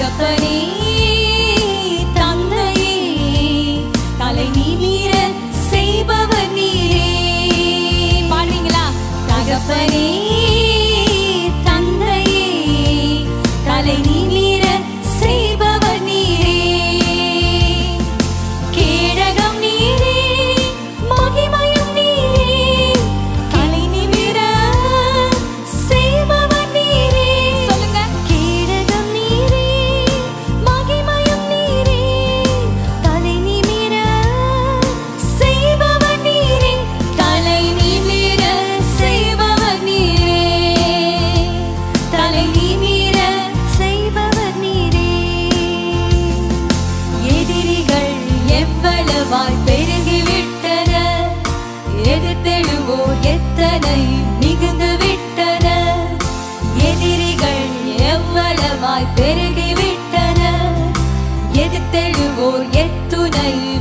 தகப்பனே தந்தையே தலை நீர செய்பவர் நீரே பாடுவீங்களா? தகப்பனே. சிந்தனை மிகுந்து விட்டன. எதிரிகள் எவ்வளவாய் பெருகிவிட்டன. எதிர்த்தெழுவோர் எத்துணை